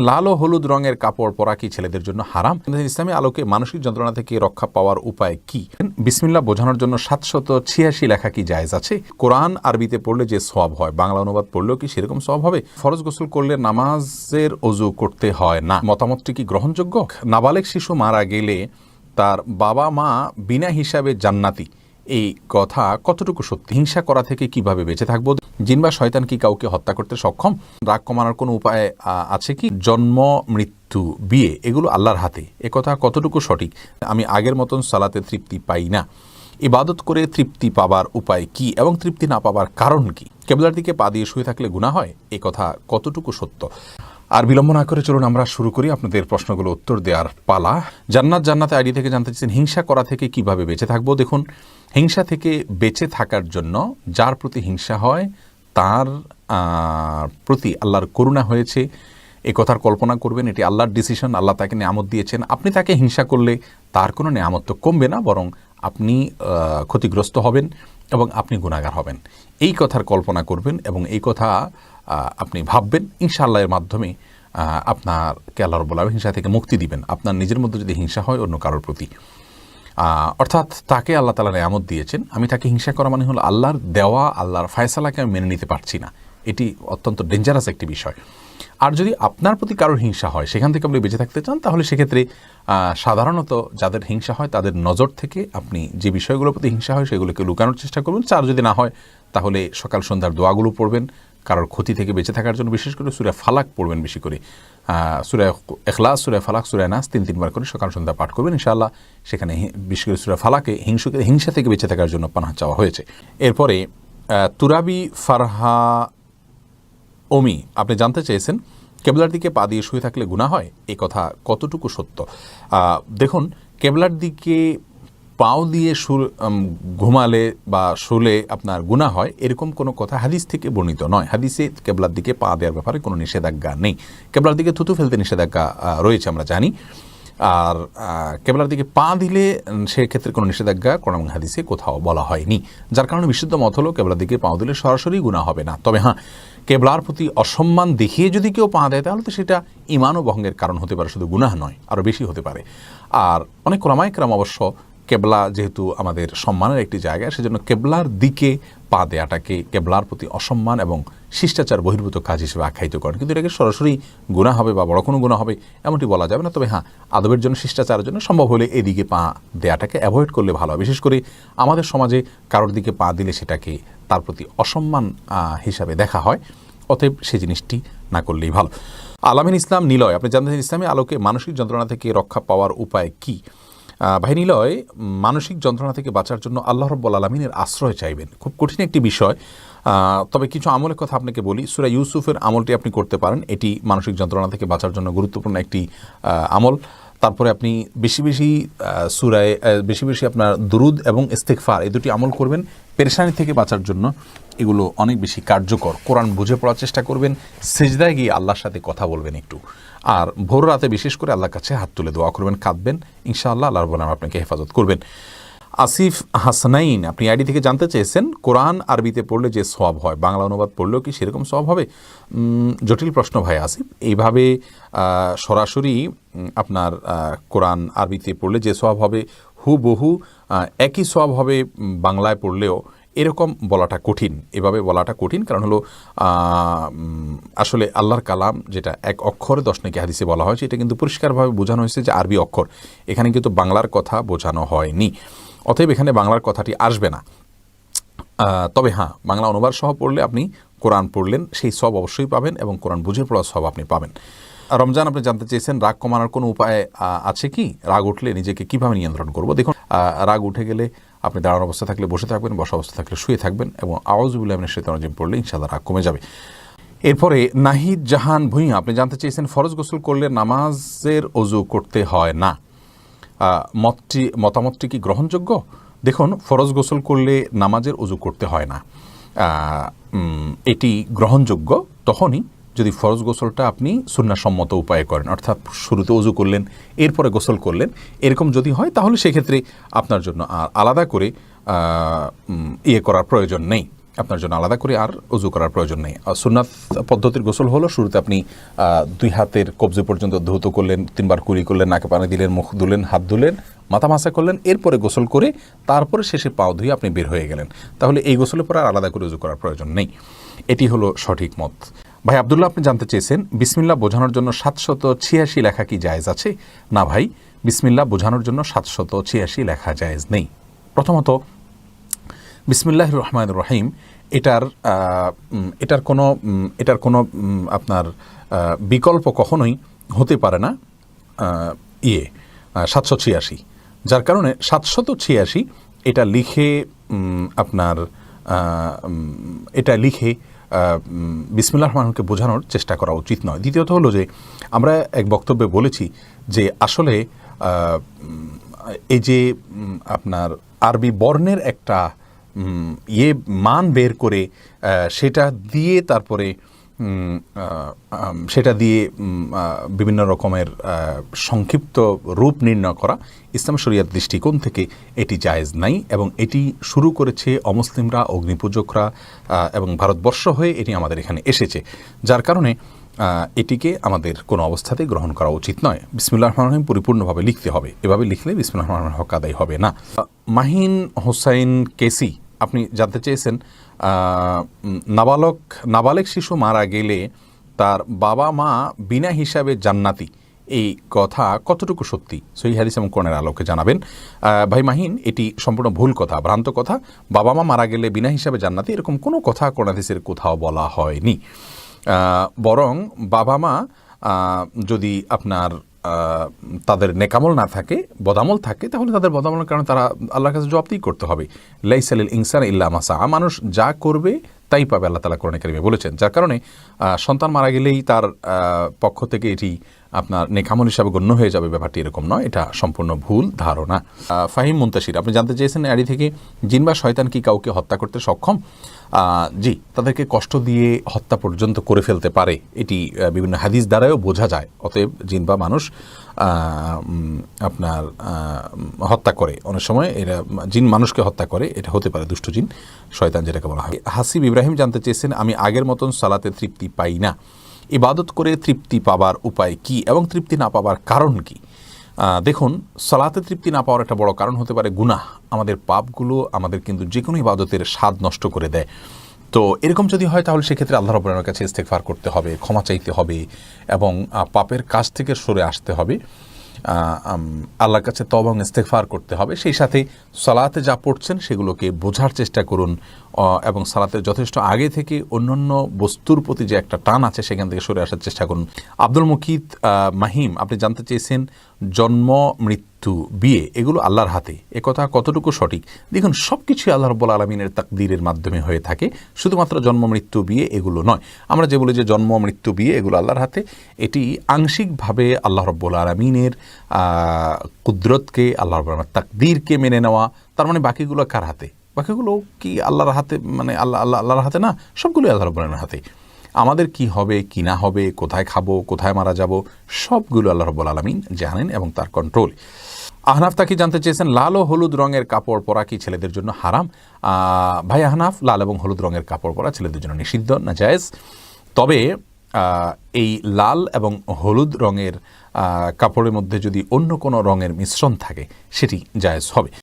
লাল ও হলুদ রঙের কাপড় পরা কি ছেলেদের জন্য হারাম? ইসলামী আলোকে মানসিক যন্ত্রণা থেকে রক্ষা পাওয়ার উপায় কি? বিসমিল্লা বোঝানোর জন্য সাতশত ছিয়াশি লেখা কি জায়েজ আছে? কোরআন আরবিতে পড়লে যে সব হয়, বাংলা অনুবাদ পড়লেও কি সেরকম সব হবে? ফরজ গোসল করলে নামাজের অজু করতে হয় না। মতামতটি কি গ্রহণযোগ্য? নাবালেক শিশু মারা গেলে তার বাবা মা বিনা হিসাবে জান্নাতি। এই কথা কতটুকু সত্যি? হিংসা করা থেকে কীভাবে বেঁচে থাকব? জিন বা শয়তান কি কাউকে হত্যা করতে সক্ষম? রাগ কমানোর কোনো উপায় আছে কি? জন্ম, মৃত্যু, বিয়ে, এগুলো আল্লাহর হাতে। এ কথা কতটুকু সঠিক? আমি আগের মতন সালাতে তৃপ্তি পাই না। ইবাদত করে তৃপ্তি পাবার উপায় কি এবং তৃপ্তি না পাবার কারণ কি? কেবলার দিকে পা দিয়ে শুয়ে থাকলে গুণা হয়? এ কথা কতটুকু সত্য? আর বিলম্ব না করে চলুন আমরা শুরু করি আপনাদের প্রশ্নগুলো উত্তর দেওয়ার পালা। জান্নাত জান্নাতে আইডি থেকে জানতে চাইছেন, হিংসা করা থেকে কীভাবে বেঁচে থাকব? দেখুন, হিংসা থেকে বেঁচে থাকার জন্য যার প্রতি হিংসা হয়, তার প্রতি আল্লাহর করুণা হয়েছে। এ কথার কল্পনা করবেন, এটি আল্লাহর ডিসিশন আল্লাহ তাকে নিয়ামত দিয়েছেন। আপনি তাকে হিংসা করলে তার কোনো নিয়ামত তো কমবে না, বরং আপনি ক্ষতিগ্রস্ত হবেন এবং আপনি গুণাগার হবেন। এই কথার কল্পনা করবেন এবং এই কথা আপনি ভাববেন ইনশাআল্লাহ এর মাধ্যমে আহ, আপনারকে আল্লাহ আলামিন হিংসা থেকে মুক্তি দিবেন। আপনার নিজের মধ্যে যদি হিংসা হয় অন্য কারোর প্রতি। অর্থাৎ তাকে আল্লাহ তালা নিয়ামত দিয়েছেন আমি তাকে হিংসা করা মানে হলো আল্লাহর দেওয়া আল্লাহর ফয়সালাকে আমি মেনে নিতে পারছি না। এটি অত্যন্ত ডেঞ্জারাস একটি বিষয়। আর যদি আপনার প্রতি কারোর হিংসা হয় সেখান থেকে আপনি বেঁচে থাকতে চান তাহলে সেক্ষেত্রে সাধারণত যাদের হিংসা হয় তাদের নজর থেকে আপনি যে বিষয়গুলোর প্রতি হিংসা হয় সেগুলোকে লুকানোর চেষ্টা করবেন। চার যদি না হয় তাহলে সকাল সন্ধ্যার দোয়াগুলো পড়বেন কারোর ক্ষতি থেকে বেঁচে থাকার জন্য বিশেষ করে সুরা ফালাক পড়বেন বেশি করে। সুরা এখলাস, সুরা ফালাক, সুরা নাস তিন তিনবার করে সকাল সন্ধ্যা পাঠ করবেন ইনশাআল্লাহ। সেখানে বিশেষ করে সুরা ফালাকে হিংসুকে হিংসা থেকে বেঁচে থাকার জন্য পানাহ চাওয়া হয়েছে। এরপরে তুরাবি, ফারহা, ওমি, আপনি জানতে চেয়েছেন? কেবলার দিকে পা দিয়ে শুয়ে থাকলে গুণা হয়? এই কথা কতটুকু সত্য? দেখুন, কেবলার দিকে পাও দিয়ে শুল ঘুমালে বা শুলে আপনার গুণা হয়, এরকম কোনো কথা হাদিস থেকে বর্ণিত নয়। হাদিসে কেবলার দিকে পা দেওয়ার ব্যাপারে কোনো নিষেধাজ্ঞা নেই। কেবলার দিকে থুতু ফেলতে নিষেধাজ্ঞা রয়েছে, আমরা জানি। আর কেবলার দিকে পা দিলে সেক্ষেত্রে কোনো নিষেধাজ্ঞা কোরআন হাদিসে কোথাও বলা হয়নি। যার কারণে বিশুদ্ধ মত হলো, কেবলার দিকে পা দিলে সরাসরি গুণা হবে না। তবে হ্যাঁ কেবলার প্রতি অসম্মান দেখিয়ে যদি কেউ পা দেয়, তাহলে তো সেটা ইমান ও ভঙ্গের কারণ হতে পারে, শুধু গুনাহ নয় আরও বেশি হতে পারে। আর অনেক ক্রমাইকরাম অবশ্য কেবলা যেহেতু আমাদের সম্মানের একটি জায়গা, সেজন্য কেবলার দিকে পা দেয়াটাকে কেবলার প্রতি অসম্মান এবং শিষ্টাচার বহির্ভূত কাজ হিসেবে আখ্যায়িত করেন। কিন্তু এটাকে সরাসরি গুণা হবে বা বড় কোনো গুণা হবে এমনটি বলা যাবে না। তবে হ্যাঁ আদবের জন্য, শিষ্টাচারের জন্য সম্ভব হলে এদিকে পা দেয়াটাকে অ্যাভয়েড করলে ভালো হয়। বিশেষ করে আমাদের সমাজে কারোর দিকে পা দিলে সেটাকে তার প্রতি অসম্মান হিসাবে দেখা হয়। অতএব সেই জিনিসটি না করলেই ভালো। আলামিন ইসলাম নিলয়, আপনি জানতে চান ইসলামী আলোকে মানসিক যন্ত্রণা থেকে রক্ষা পাওয়ার উপায় কী? ভাই মানসিক যন্ত্রণা থেকে বাঁচার জন্য আল্লাহ রব্বুল আলমিনের আশ্রয় চাইবেন। খুব কঠিন একটি বিষয়। তবে কিছু আমলের কথা আপনাকে বলি। সুরা ইউসুফের আমলটি আপনি করতে পারেন। এটি মানসিক যন্ত্রণা থেকে বাঁচার জন্য গুরুত্বপূর্ণ একটি আমল। তারপরে আপনি বেশি বেশি সুরায় বেশি বেশি আপনার দুরুদ এবং ইস্তেকফার এই দুটি আমল করবেন। পেরেশানি থেকে বাঁচার জন্য এগুলো অনেক বেশি কার্যকর। কোরআন বুঝে পড়ার চেষ্টা করবেন। সেজদায় গিয়ে আল্লাহর সাথে কথা বলবেন একটু। আর ভোর রাতে বিশেষ করে আল্লাহর কাছে হাত তুলে দোয়া করবেন, কাঁদবেন। ইনশাআল্লাহ আল্লাহর বলে আপনাকে হেফাজত করবেন। আসিফ হাসনাইন, আপনি আইডি থেকে জানতে চেয়েছেন, কোরআন আরবিতে পড়লে যে সব হয়, বাংলা অনুবাদ পড়লেও কি সেরকম সব হবে? জটিল প্রশ্ন ভাই আসিফ। এইভাবে সরাসরি আপনার কোরআন আরবিতে পড়লে যে সব হবে, হুবহু একই সব হবে বাংলায় পড়লেও এরকম বলাটা কঠিন। এভাবে বলাটা কঠিন কারণ হলো আসলে আল্লাহর কালাম যেটা এক অক্ষরে দশ নাকি হাদিসে বলা হয়েছে, এটা কিন্তু পরিষ্কারভাবে বোঝানো হয়েছে যে আরবি অক্ষর। এখানে কিন্তু বাংলার কথা বোঝানো হয়নি। অতএব এখানে বাংলার কথাটি আসবে না। তবে হ্যাঁ বাংলা অনুবাদ সহ পড়লে আপনি কোরআন পড়লেন, সেই সব অবশ্যই পাবেন এবং কোরআন বুঝে পড়ার সব আপনি পাবেন। রমজান, আপনি জানতে চেয়েছেন, রাগ কমানোর কোনো উপায় আছে কি? রাগ উঠলে নিজেকে কীভাবে নিয়ন্ত্রণ করব? দেখুন রাগ উঠে গেলে আপনি দাঁড়ানো অবস্থা থাকলে বসে থাকবেন বসা অবস্থা থাকলে শুয়ে থাকবেন এবং আওয়াজবুল্লাহ শেতানজিম পড়লে ইনশাল্লাহ রাগ কমে যাবে। এরপরে নাহিদ জাহান ভুঁইয়া, আপনি জানতে চেয়েছেন ফরজ গোসল করলে নামাজের অজু করতে হয় না। মতটি, মতামতটি কি গ্রহণযোগ্য? দেখুন, ফরজ গোসল করলে নামাজের অজু করতে হয় না। এটি গ্রহণযোগ্য তখনই যদি ফরজ গোসলটা আপনি সুন্নাসম্মত উপায়ে করেন, অর্থাৎ শুরুতে অজু করলেন, এরপরে গোসল করলেন, এরকম যদি হয়, তাহলে সেক্ষেত্রে আপনার জন্য আর আলাদা করে ইয়ে করার প্রয়োজন নেই। আপনার জন্য আলাদা করে আর উজু করার প্রয়োজন নেই। সুন্নাত পদ্ধতির গোসল হলো, শুরুতে আপনি দুই হাতের কবজি পর্যন্ত ধৌত করলেন, তিনবার কুড়ি করলেন, নাকে পানি দিলেন, মুখ ধুলেন, হাত ধুলেন, মাথা মাসা করলেন, এরপরে গোসল করে তারপরে শেষে পাও ধুয়ে আপনি বের হয়ে গেলেন। তাহলে এই গোসলের পর আর আলাদা করে উজু করার প্রয়োজন নেই। এটি হলো সঠিক মত। ভাই আবদুল্লাহ, আপনি জানতে চেয়েছেন বিসমিল্লা বোঝানোর জন্য সাতশত ছিয়াশি লেখা কি জায়েজ আছে? না ভাই বিসমিল্লা বোঝানোর জন্য সাতশত ছিয়াশি লেখা জায়েজ নেই। প্রথমত বিসমিল্লাহ রহমান রহিম, এটার এটার কোনো এটার কোনো আপনার বিকল্প কখনোই হতে পারে না ইয়ে সাতশো ছিয়াশি। যার কারণে সাতশত ছিয়াশি, এটা লিখে আপনার এটা লিখে বিসমিল্লাহ রহমানকে বোঝানোর চেষ্টা করা উচিত নয়। দ্বিতীয়ত হলো যে, আমরা এক বক্তব্যে বলেছি যে, আসলে এই যে আপনার আরবি বর্ণের একটা ইয়ে মান বের করে সেটা দিয়ে তারপরে সেটা দিয়ে বিভিন্ন রকমের সংক্ষিপ্ত রূপ নির্ণয় করা ইসলাম শরিয়ার দৃষ্টিকোণ থেকে এটি জায়েজ নাই এবং এটি শুরু করেছে অমুসলিমরা, অগ্নিপূজকরা এবং ভারতবর্ষ হয়ে এটি আমাদের এখানে এসেছে, যার কারণে এটিকে আমাদের কোনো অবস্থাতে গ্রহণ করা উচিত নয়। বিসমুল্লাহ রহমান রহিম পরিপূর্ণভাবে লিখতে হবে। এভাবে লিখলে বিসমুল্লাহ রহমান রহিম হক আদায় হবে না। মাহিন হোসাইন কেসি আপনি জানতে চেয়েছেন নাবালক, নাবালেক শিশু মারা গেলে তার বাবা মা বিনা হিসাবে জান্নাতি। এই কথা কতটুকু সত্যি? সহি হাদিস এবং কোরআনের আলোকে জানাবেন। ভাই মাহিন, এটি সম্পূর্ণ ভুল কথা, ভ্রান্ত কথা। বাবা মা মারা গেলে বিনা হিসাবে জান্নাতি, এরকম কোনো কথা কোরআন হাদিসের কোথাও বলা হয়নি। বরং বাবা মা যদি আপনার তাদের নেকামল না থাকে, বদামল থাকে, তাহলে তাদের বদামলের কারণে তারা আল্লাহর কাছে জবাবতেই করতে হবে। লাইসালিল ইনসান ইল্লা মাসা। মানুষ যা করবে, তাই পাবে আল্লাহ তালা কোরআন কারিমে বলেছেন। যার কারণে সন্তান মারা গেলেই তার পক্ষ থেকে এটি আপনার নেকামল হিসাবে গণ্য হয়ে যাবে। ব্যাপারটি এরকম নয়, এটা সম্পূর্ণ ভুল ধারণা। ফাহিম মুন্তাসির আপনি জানতে চেয়েছেন আড়ি থেকে জিন বা শয়তান কি কাউকে হত্যা করতে সক্ষম? জি, তাদেরকে কষ্ট দিয়ে হত্যা পর্যন্ত করে ফেলতে পারে, এটি বিভিন্ন হাদিস দ্বারাও বোঝা যায়। অতএব জিন বা মানুষ আপনার হত্যা করে। অনেক সময় এরা জিন মানুষকে হত্যা করে, এটা হতে পারে দুষ্ট জিন, শয়তান যেটাকে বলা হয়। হাসিব ইব্রাহিম জানতে চেয়েছেন, আমি আগের মতন সালাতে তৃপ্তি পাই না। ইবাদত করে তৃপ্তি পাবার উপায় কি এবং তৃপ্তি না পাবার কারণ কি? দেখুন, সলাতে তৃপ্তি না পাওয়ার একটা বড় কারণ হতে পারে গুনাহ। আমাদের পাপগুলো আমাদের কিন্তু যে কোনো ইবাদতের স্বাদ নষ্ট করে দেয়। তো এরকম যদি হয়, তাহলে সেক্ষেত্রে আল্লাহ রব্বুলের কাছে ইস্তেকফার করতে হবে, ক্ষমা চাইতে হবে এবং পাপের কাজ থেকে সরে আসতে হবে। আল্লাহর কাছে তব এবং করতে হবে। সেই সাথে সালাতে যা পড়ছেন সেগুলোকে বোঝার চেষ্টা করুন এবং সালাতে যথেষ্ট আগে থেকে অন্যান্য বস্তুর প্রতি যে একটা টান আছে সেখান থেকে সরে আসার চেষ্টা করুন। আব্দুল মুকিত মাহিম, আপনি জানতে চেয়েছেন জন্ম, মৃত্যু বিয়ে, এগুলো আল্লাহর হাতে এ কথা কতটুকু সঠিক? দেখুন সব কিছুই আল্লাহ রব্বুল আলমিনের তাকদীরের মাধ্যমে হয়ে থাকে। শুধুমাত্র জন্ম, মৃত্যু, বিয়ে, এগুলো নয়। আমরা যে বলি যে জন্ম, মৃত্যু, বিয়ে, এগুলো আল্লাহর হাতে, এটি আংশিকভাবে আল্লাহ রব্বুল আলমিনের কুদরতকে, আল্লাহ রব্বুল আলমিনের তাকদীরকে মেনে নেওয়া। তার মানে বাকিগুলো কার হাতে? বাকিগুলো কি আল্লাহর হাতে মানে আল্লাহ আল্লাহ, আল্লাহর হাতে না? সবগুলোই আল্লাহ রব্বুল আলমিনের হাতে। আমাদের কি হবে, কি না হবে, কোথায় খাব, কোথায় মারা যাব, সবগুলো আল্লাহ রব্বুল আলমিন জানেন এবং তার কন্ট্রোল আহনাফ তাকে জানতে চেয়েছেন, লাল ও হলুদ রঙের কাপড় পরা কি ছেলেদের জন্য হারাম? ভাই আহনাফ, লাল এবং হলুদ রঙের কাপড় পরা ছেলেদের জন্য নিষিদ্ধ না জায়েজ তবে এই লাল এবং হলুদ রঙের কাপড়ের মধ্যে যদি অন্য কোনো রঙের মিশ্রণ থাকে, সেটি জায়েজ হবে।